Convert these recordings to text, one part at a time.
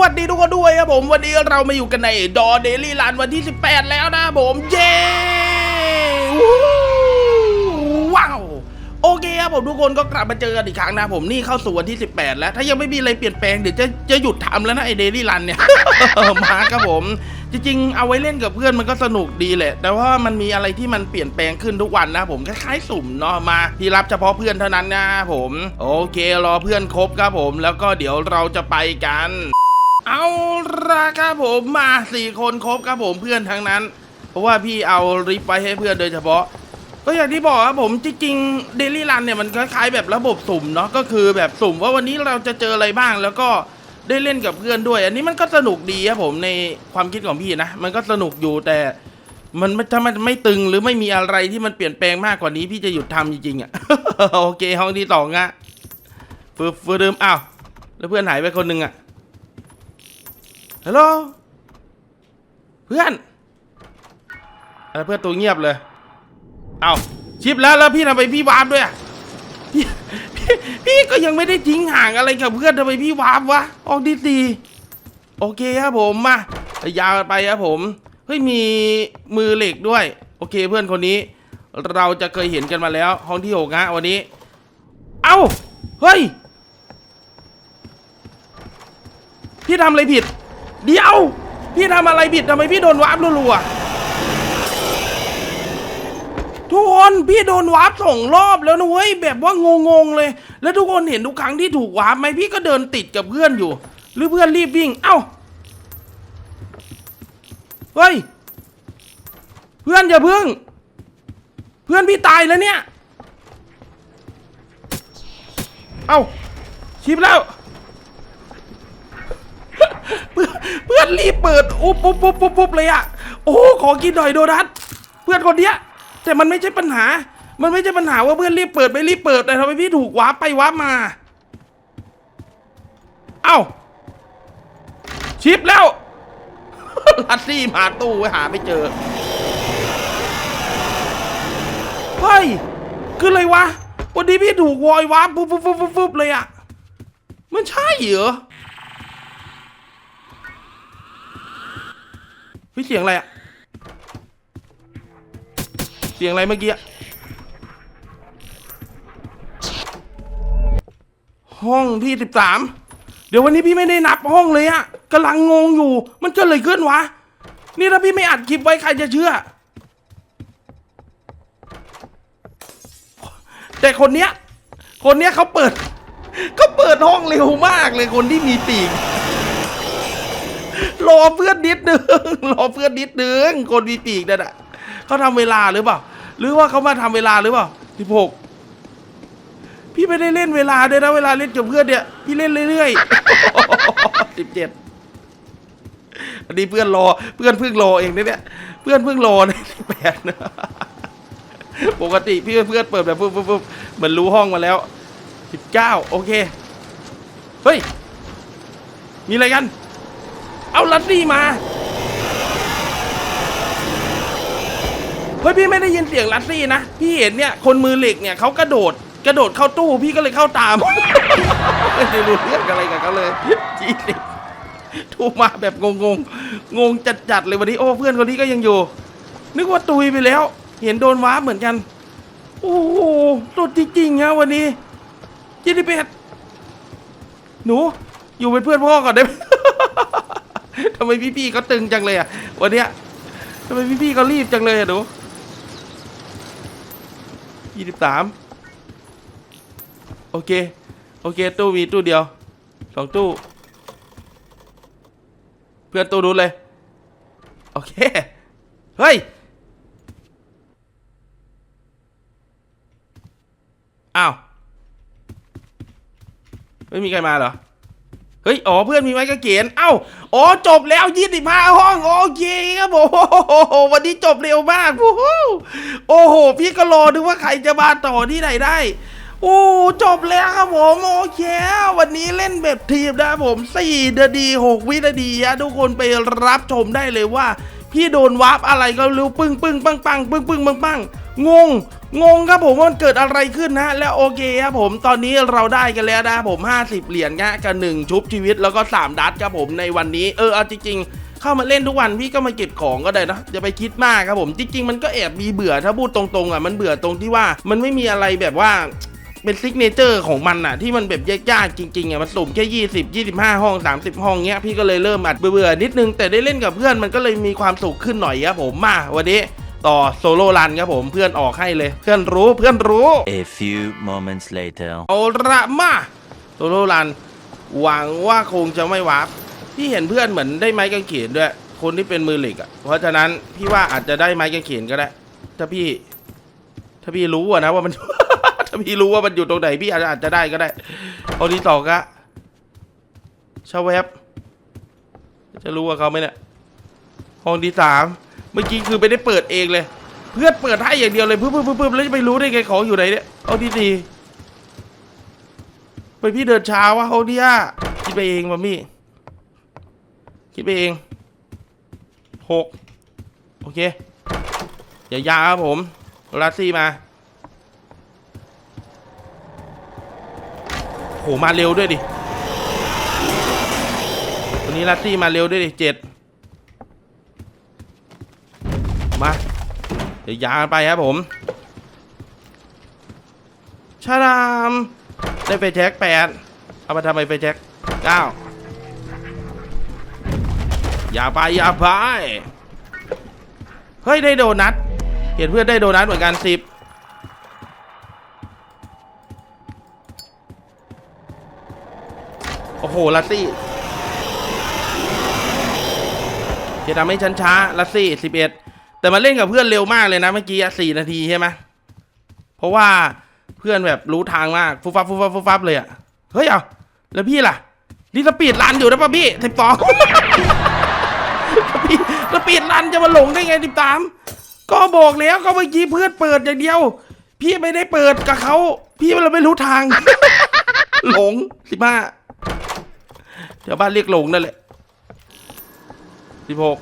วัสดีทุกคนด้วยครับผมวันนี้เรามาอยู่กันในดอเดลี่ลันวันที่ 18 แล้วนะผม เย้ว้าวโอเคครับผมทุกคนก็กลับมาเจอกันอีกครั้งนะผมนี่เข้าสู่วันที่ 18 แล้ว ถ้ายังไม่มีอะไรเปลี่ยนแปลงเดี๋ยวจะจะหยุดทำแล้วนะไอเดลี่รันเนี่ย มาครับผม จริง ๆ เอาไว้เล่นกับเพื่อนมันก็สนุกดีแหละ แต่ว่ามันมีอะไรที่มันเปลี่ยนแปลงขึ้นทุกวันนะผมคล้ายๆสุ่มเนาะมาที่รับเฉพาะเพื่อนเท่านั้นนะผม โอเครอเพื่อนครบครับผม แล้วก็เดี๋ยวเราจะไปกัน เอาละครับผมมาสี่คนครบครับผมเพื่อนทั้งนั้น เพราะว่าพี่เอาริปไปให้เพื่อนโดยเฉพาะ ก็อย่างที่บอกครับผมจริงๆเดลี่รันเนี่ยมันคล้ายๆแบบระบบสุ่มเนาะก็คือแบบสุ่มว่าวันนี้เราจะเจออะไรบ้างแล้วก็ได้เล่นกับเพื่อนด้วย อันนี้มันก็สนุกดีครับผมในความคิดของพี่นะ มันก็สนุกอยู่แต่มันถ้ามันไม่ตึงหรือไม่มีอะไรที่มันเปลี่ยนแปลงมากกว่านี้ พี่จะหยุดทำจริงๆอะโอเคห้องที่สองอะฟืบฟืบเดิมอ้าวแล้วเพื่อนหายไปคนหนึ่งอะ ฮัลโหลเพื่อนเออเพื่อนตัวเงียบเลย เอาชิปแล้วแล้วพี่ทำไมพี่วาร์ปด้วยพี่พี่พี่ก็ยังไม่ได้ทิ้งห่างอะไรกับเพื่อนทำไมพี่วาร์ปวะออกดีดีโอเคครับผมมายาวไปครับผมเฮ้ยมีมือเหล็กด้วย โอเคเพื่อนคนนี้ เราจะเคยเห็นกันมาแล้วห้องที่หกฮะวันนี้ เอ้าเฮ้ยพี่ทำอะไรผิด เดี๋ยว พี่ทำอะไรผิดทำไมพี่โดนวาร์ปรัวๆทุกคนพี่โดนวาร์ปสองรอบแล้วนะเว้ยแบบว่างงๆเลย แล้วทุกคนเห็นทุกครั้งที่ถูกวาร์ปไหมพี่ก็เดินติดกับเพื่อนอยู่ หรือเพื่อนรีบวิ่ง เอ้าเฮ้ยเพื่อนอย่าพึ่ง เพื่อนพี่ตายแล้วเนี่ย เอ้าชิปแล้ว เพื่อน เพื่อนรีบเปิดอุ๊บปุ๊บปุ๊บปุ๊บปุ๊บเลยอะโอ้ขอกินหน่อยโดนัทเพื่อนคนเนี้ย แต่มันไม่ใช่ปัญหา มันไม่ใช่ปัญหาว่าเพื่อนรีบเปิดไม่รีบเปิดแต่ทำไมพี่ถูกวาร์ปไปวาร์ปมา เอ้าชิปแล้วลัดซี่มาตู้ไว้หาไม่เจอเฮ้ยคืออะไรวะวันนี้พี่ถูกวอยวาร์ปปุ๊บปุ๊บปุ๊บปุ๊บปุ๊บเลยอะมันใช่เหรอ พี่เสียงอะไรอะเสียงอะไรเมื่อกี้อะห้องที่สิบสามเดี๋ยววันนี้พี่ไม่ได้นับห้องเลยอะกำลังงงอยู่ มันเกิดอะไรขึ้นวะ นี่ถ้าพี่ไม่อัดคลิปไว้ใครจะเชื่อ แต่คนเนี้ย คนเนี้ยเขาเปิดเขาเปิดห้องเร็วมากเลยคนที่มีปีก รอเพื่อนนิดนึงรอเพื่อนนิดนึงคนมีปีกนั่นอะเขาทำเวลาหรือเปล่า หรือว่าเขามาทำเวลาหรือเปล่าสิบหกพี่ไม่ได้เล่นเวลาด้วยนะเวลาเล่นกับเพื่อนเนี่ยพี่เล่นเรื่อยๆสิบเจ็ดอันนี้เพื่อนรอเพื่อนเพิ่งรอเองนะเนี่ยเพื่อนเพิ่งรอในสิบแปดนะปกติพี่เพื่อนเปิดแบบปุ๊บปุ๊บปุ๊บเหมือนรู้ห้องมาแล้วสิบเก้าโอเค เฮ้ย มีอะไรกัน เอาลัดดี้มา เฮ้ยพี่ไม่ได้ยินเสียงลัดดี้นะ พี่เห็นเนี่ยคนมือเหล็กเนี่ยเขากระโดด กระโดดเข้าตู้พี่ก็เลยเข้าตาม ไม่ได้รู้เรื่องอะไรกับเขาเลยจีสิทูมาแบบงงงงงจัดๆเลยวันนี้โอ้เพื่อนคนนี้ก็ยังอยู่ นึกว่าตุยไปแล้ว เห็นโดนว้าเหมือนกัน โอ้โหสุดจริงๆฮะวันนี้จิติเป็ดหนูอยู่เป็นเพื่อนพ่อก่อนได้ไหม ทำไมพี่ๆเขาตึงจังเลยอะวันเนี้ยทำไมพี่ๆเขารีบจังเลยอะหนูยี่สิบสามโอเค โอเค ตู้มีตู้เดียวสองตู้ เพื่อนตู้นู้นเลย โอเค เฮ้ย อ้าว ไม่มีใครมาเหรอ เฮ้ย อ๋อ เพื่อนมีไม้กระเขนเอ้า อ๋อ จบแล้วยี่สิบห้าห้อง โอเคครับผมโอ้โหวันนี้จบเร็วมากโอ้โหโอ้โห พี่ก็รอดูว่าใครจะมาต่อที่ไหนได้ โอ้จบแล้วครับผม โอเค วันนี้เล่นแบบทีมนะผมสี่นาทีหกวินาทีทุกคนไปรับชมได้เลยว่า พี่โดนวาร์ปอะไรก็รู้ปึ้งปึ้งปังปังปึ้งปึ้งปังปังงงงงครับผมว่ามันเกิดอะไรขึ้นนะแล้วโอเคครับผมตอนนี้เราได้กันแล้วนะผม 50 เหรียญนะกับหนึ่งชุบชีวิตแล้วก็ 3 ดัตครับผมในวันนี้เออเอาจริงๆ เข้ามาเล่นทุกวันพี่ก็มาเก็บของก็ได้นะอย่าไปคิดมากครับผมจริงๆ มันก็แอบมีเบื่อถ้าพูดตรงๆอะมันเบื่อตรงที่ว่ามันไม่มีอะไรแบบว่า เป็นซิกเนเจอร์ของมันอะที่มันแบบยากๆจริงๆอะมันสุ่มแค่20 25ห้อง30ห้องเงี้ยพี่ก็เลยเริ่มอัดเบื่อๆนิดนึงแต่ได้เล่นกับเพื่อนมันก็เลยมีความสุขขึ้นหน่อยครับผมมาวันนี้ต่อโซโล่รันครับผมเพื่อนออกให้เลยเพื่อนรู้เพื่อนรู้ A few moments later. เอาละมาโซโล่รันหวังว่าคงจะไม่วาร์ปพี่เห็นเพื่อนเหมือนได้ไม้กางเขนด้วย คนที่เป็นมือเหล็กอะเพราะฉะนั้นพี่ว่าอาจจะได้ไม้กางเขนก็ได้ ถ้าพี่ ถ้าพี่รู้อะนะว่ามันถ้า พี่รู้ว่ามันอยู่ตรงไหนพี่อาจจะอาจจะได้ก็ได้เอาที่สองก็ชาแวบจะรู้ว่าเขาไหมเนี่ยห้องที่สามเมื่อกี้คือไม่ได้เปิดเองเลย เพื่อนเปิดให้อย่างเดียวเลยปึ๊บปึ๊บปึ๊บแล้วจะไปรู้ได้ไงของอยู่ไหนเนี่ยเอาที่ดีไปพี่เดินเช้าวะเอาดิอะคิดไปเองมามี่คิดไปเองหกโอเคอย่ายาครับผมลัสซี่มา หมาเร็วด้วยดิวันนี้ลัตตี้มาเร็วด้วยดิเจ็ดมา เดี๋ยวยาไปครับผมชาดามได้ไฟแจ็คแปดเอามาทำไมไฟแจ็คเก้าอย่าไปอย่าไป เฮ้ย ได้โดนัท เห็นเพื่อนได้โดนัทเหมือนกันสิบ หลัตซี่จะทำให้ฉันช้าลัตซี่สิบเอ็ดแต่มาเล่นกับเพื่อนเร็วมากเลยนะเมื่อกี้สี่นาทีใช่ไหมเพราะว่าเพื่อนแบบรู้ทางมากฟุบฟับฟุบฟับฟุบฟับเลยอะเฮ้ยเอาแล้วพี่ล่ะนี่สปีดรันอยู่นะป่ะพี่สิบสองพี่สปีดรันจะมาหลงได้ไงสิบสามก็บอกแล้วก็เมื่อกี้เพื่อนเปิดอย่างเดียว พี่ไม่ได้เปิดกับเขาพี่เราไม่รู้ทาง หลงสิบห้า แถวบ้านเรียกหลงนั่นแหละสิบหก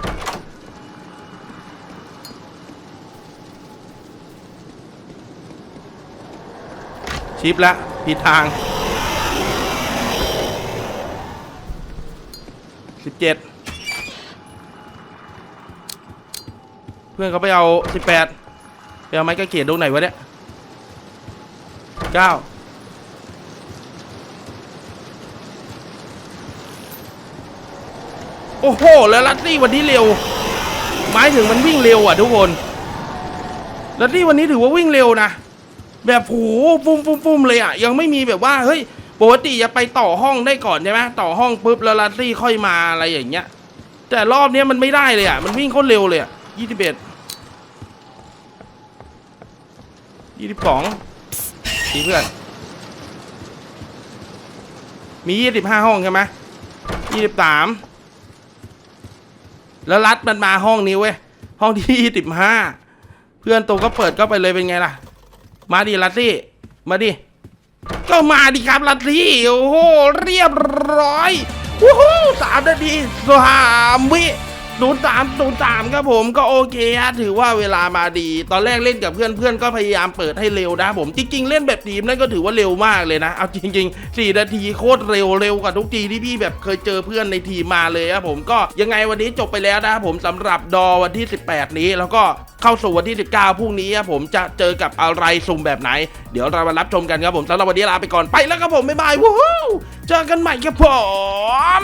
ชิปละผิดทางสิบเจ็ดเพื่อนเขาไปเอาสิบแปดไปเอาไม้กางเขนตรงไหนวะเนี่ยเก้า อ้โห แล้วลัตตี้วันนี้เร็วหมายถึงมันวิ่งเร็วอะทุกคนลัตตี้วันนี้ถือว่าวิ่งเร็วนะ แบบโหฟุ่มฟุ่มฟุ่มเลยอะ ยังไม่มีแบบว่าเฮ้ยปกติจะไปต่อห้องได้ก่อนใช่ไหมต่อห้องปุ๊บแล้วลัตตี้ค่อยมาอะไรอย่างเงี้ย แต่รอบเนี้ยมันไม่ได้เลยอะ มันวิ่งโคตรเร็วเลยอะยี่สิบเอ็ดยี่สิบสองดีเพื่อน มียี่สิบห้าห้องใช่ไหมยี่สิบสาม แล้วรัดมันมาห้องนี้เว้ย ห้องที่ยี่สิบห้าเพื่อนตัวก็เปิดก็ไปเลยเป็นไงล่ะ มาดิลัตตี้ มาดิ ก็มาดิครับลัตตี้โอ้โห เรียบร้อยวู้ฮู้สามนาทีสามวิ ศูนย์สามศูนย์สามครับผมก็โอเคฮะถือว่าเวลามาดี ตอนแรกเล่นกับเพื่อนเพื่อนก็พยายามเปิดให้เร็วนะผมจริงๆ เล่นแบบทีมนั่นก็ถือว่าเร็วมากเลยนะ เอาจริงๆ4นาทีโคตรเร็วเร็วกว่าทุกทีที่พี่แบบเคยเจอเพื่อนในทีมมาเลยครับผมก็ยังไงวันนี้จบไปแล้วนะครับผมสำหรับดอวันที่ 18 นี้แล้วก็เข้าสู่วันที่ 19พรุ่งนี้ครับผมจะเจอกับอะไรสุ่มแบบไหน เดี๋ยวเรามารับชมกันครับผมสำหรับวันนี้ลาไปก่อนไปแล้วครับผมบ๊ายบายวู้ฮู้เจอกันใหม่ครับผม